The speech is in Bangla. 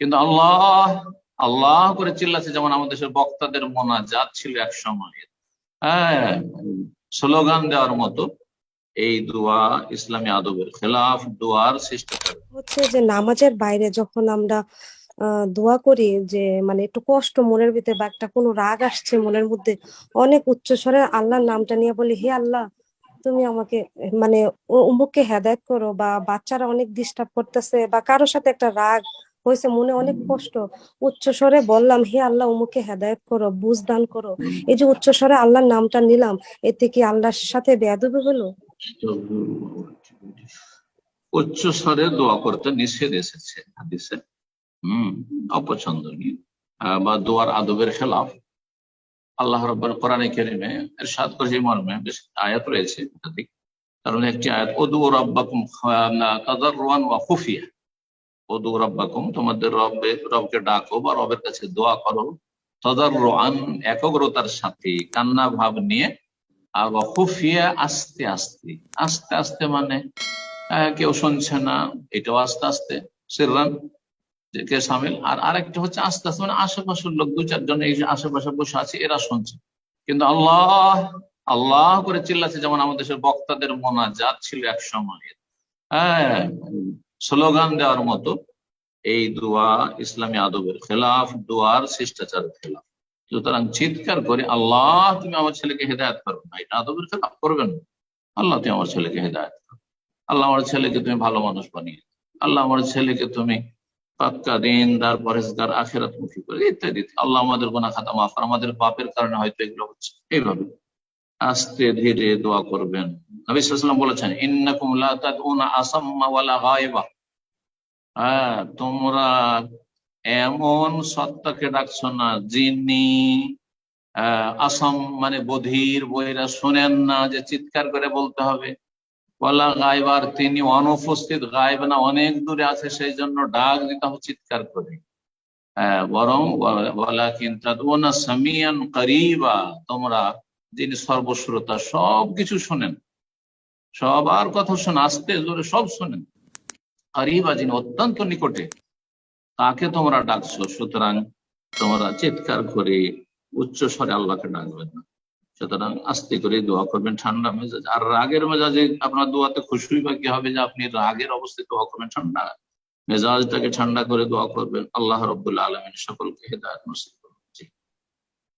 কিন্তু আল্লাহ আল্লাহ করে চিল্লাছে যেমন আমাদের দেশের বক্তাদের মোনাজাত ছিল এক সময়। হ্যাঁ স্লোগান দেওয়ার মতো, এই দোয়া ইসলামী আদবের খেলাফ, দোয়ার শিষ্টাচার হচ্ছে যে নামাজের বাইরে যখন আমরা দোয়া করি যে মানে একটু কষ্ট মনের ভিতরে বা একটা কোনো রাগ আসছে মনের মধ্যে, অনেক উচ্চ স্বরে আল্লাহর নামটা নিয়ে বলি, হে আল্লাহ, তুমি আমাকে মানে অমুককে হেদায়েত করো বা বাচ্চারা অনেক ডিস্টার্ব করতেছে বা কারোর সাথে একটা রাগ হয়েছে মনে অনেক কষ্ট। উচ্চ স্বরে বললাম হে আল্লাহ অমুককে হেদায়েত করো বুঝ দান করো। এই যে উচ্চ স্বরে আল্লাহর নামটা নিলাম এতে কি আল্লাহর সাথে বেয়াদবি হলো? উচ্চ স্বরে দোয়া করতে নিষেধ এসেছে হাদিসে। হম অপছন্দনীয়। বা দোয়ার আদবের খেলাফ। আল্লাহ রব্বর কোরআনে কেরিমে এরশাদ এই মর্মে বেশ আয়াত রয়েছে কারণ একটি আয়াত ওদু রব্বাকুম তাদাররুয়ান ওয়া খুফিয়া। ওদু রব্বাকুম, তোমাদের রব্বে, রবকে ডাকো বা রবের কাছে দোয়া করো। তদাররুয়ান একগ্রতার সাথে কান্না ভাব নিয়ে। আর খুফিয়া আস্তে আস্তে আস্তে আস্তে মানে কেউ শুনছে না, এটাও আস্তে আস্তে, সিররান কে সামিল। আর আরেকটা হচ্ছে আস্তে আস্তে মানে আশেপাশের লোক দু চারজন এই যে আশেপাশে বসে আছে, এরা শুনছে। কিন্তু আল্লাহ আল্লাহ করে চিল্লাছে যেমন আমাদের দেশের বক্তাদের মোনাজাত ছিল এক সময়। হ্যাঁ স্লোগান দেওয়ার মতো এই দোয়া ইসলামী আদবের খেলাফ দোয়ার শিষ্টাচার খেলাফ। সুতরাং চিৎকার করে আল্লাহ তুমি আমার ছেলেকে হেদায়ত করো। না এটা আদবের খেলাফ করবেন না। আল্লাহ তুমি আমার ছেলেকে হেদায়ত করো। আল্লাহ আমার ছেলেকে তুমি ভালো মানুষ বানিয়ে আল্লাহ আমার ছেলেকে তুমি পাক্কা দিনদার পরেজগার আখেরাত মুখী করে ইত্যাদি আল্লাহ আমাদের গোনা খাতা মাফ কর, আমাদের পাপের কারণে হয়তো এগুলো হচ্ছে। এইভাবে। আস্তে ধীরে দোয়া করবেন। নবী সাল্লাম বলেছেন ইন্নাকুম গায়বা। হ্যাঁ তোমরা এমন সত্তাকে ডাকছো না যিনি আসাম মানে বধির বইরা শোনেন না যে চিৎকার করে বলতে হবে। বলা গাইবার তিনি অনুপস্থিত গাইব না অনেক দূরে আছে সেই জন্য ডাক দিতে হবে চিৎকার করে। হ্যাঁ, বরং বলা কিন্তু সামিয়ান করিবা তোমরা যিনি সর্বশ্রোতা সবকিছু শোনেন। সবার কথা শোনেন আস্তে জোরে সব শোনেন। করিবা যিনি অত্যন্ত নিকটে। তাকে তোমরা ডাকছো, সুতরাং তোমরা চিৎকার করে উচ্চ স্বরে আল্লাহকে ডাকবেন না। সুতরাং আস্তে করে দোয়া করবেন, ঠান্ডা মেজাজ। আর রাগের মেজাজে আপনার দোয়াতে খুশি বা কি হবে যে আপনি রাগের অবস্থায় দোয়া করবেন, ঠান্ডা মেজাজটাকে ঠান্ডা করে দোয়া করবেন। আল্লাহ রব্বুল্লাহ আলমিন সকলকে হেদায়ত করুন।